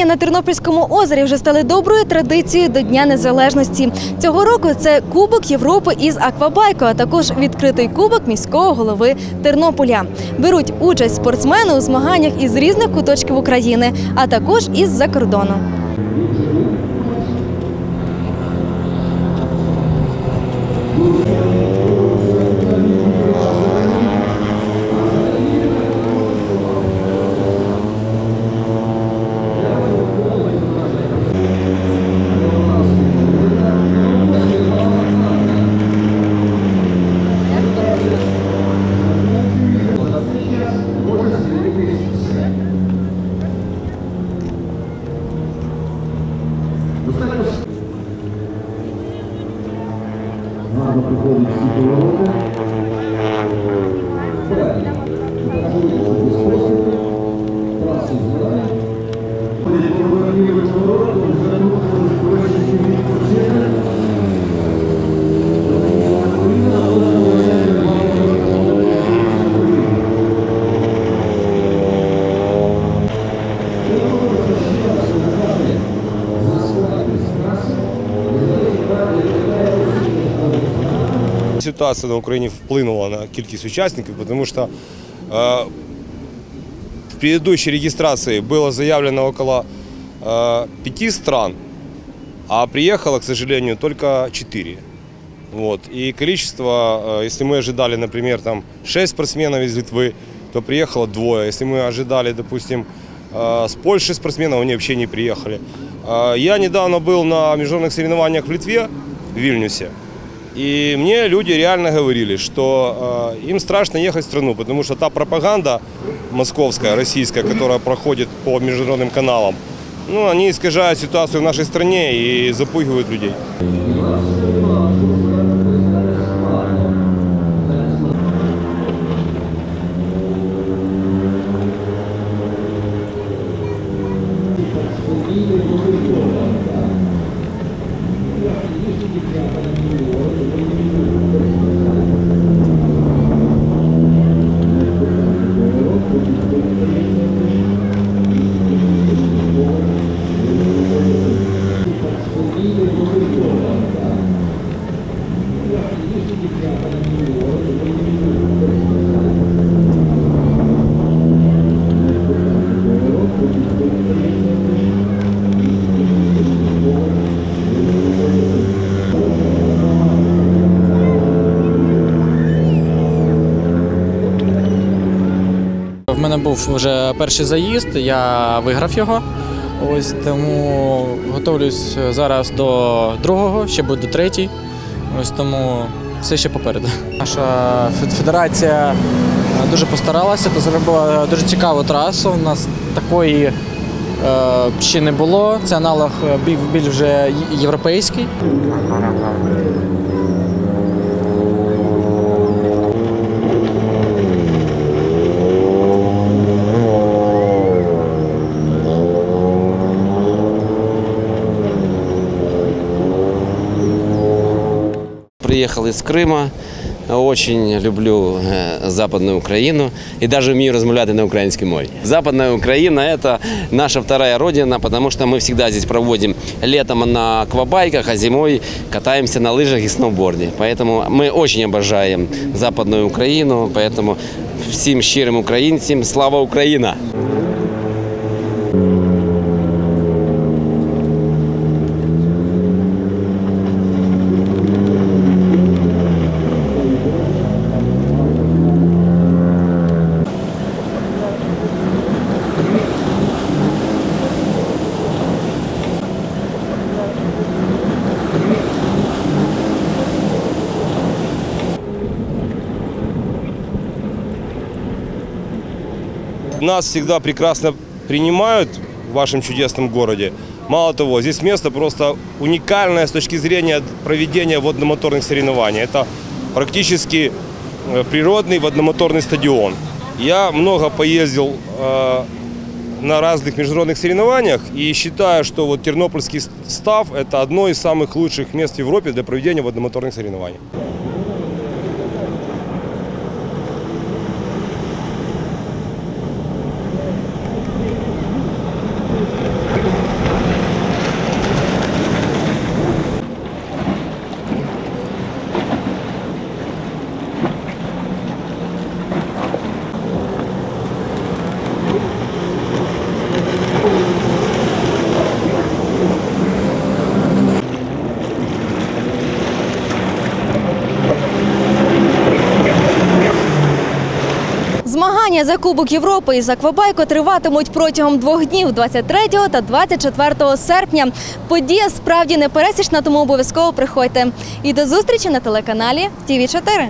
Змагання на Тернопільському озері вже стали доброю традицією до Дня Незалежності. Цього року це Кубок Європи із аквабайку, а також відкритий кубок міського голови Тернополя. Беруть участь спортсмени у змаганнях із різних куточків України, а також із-за кордону. Надо приходить в ситуацию. Ситуація на Україні вплинула на кількість учасників, тому що э, в предыдущей регистрации было заявлено около э, пяти стран, а приехало, к сожалению, только четыре. Вот. И количество, э, если мы ожидали, например, там 6 спортсменов из Литвы, то приехало двое. Если мы ожидали, допустим, э, с Польши спортсменов, они вообще не приехали. Э, Я недавно был на международных соревнованиях в Литве, в Вильнюсе. И мне люди реально говорили, что э, им страшно ехать в страну, потому что та пропаганда московская, российская, которая проходит по международным каналам, ну, они искажают ситуацию в нашей стране и запугивают людей. В мене був вже перший заїзд, я виграв його. Ось тому готовлюсь зараз до другого, ще буде третій. Ось тому все ще попереду. Наша федерація е, дуже постаралася та зробила дуже цікаву трасу. У нас такої е, ще не було. Це аналог е, біль- вже європейський. Приехал из Крыма. Очень люблю э, Западную Украину и даже умею размовляти на украинской мове. Западная Украина – это наша вторая родина, потому что мы всегда здесь проводим летом на аквабайках, а зимой катаемся на лыжах и сноуборде. Поэтому мы очень обожаем Западную Украину, поэтому всем щирым українцям слава Україна! Нас всегда прекрасно принимают в вашем чудесном городе. Мало того, здесь место просто уникальное с точки зрения проведения водномоторных соревнований. Это практически э, природный водномоторный стадион. Я много поездил э, на разных международных соревнованиях и считаю, что вот Тернопольский став – это одно из самых лучших мест в Европе для проведения водномоторных соревнований. Змагання за Кубок Європи із аквабайку триватимуть протягом двох днів 23 та 24 серпня. Подія справді непересічна, тому обов'язково приходьте. І до зустрічі на телеканалі ТІВІ 4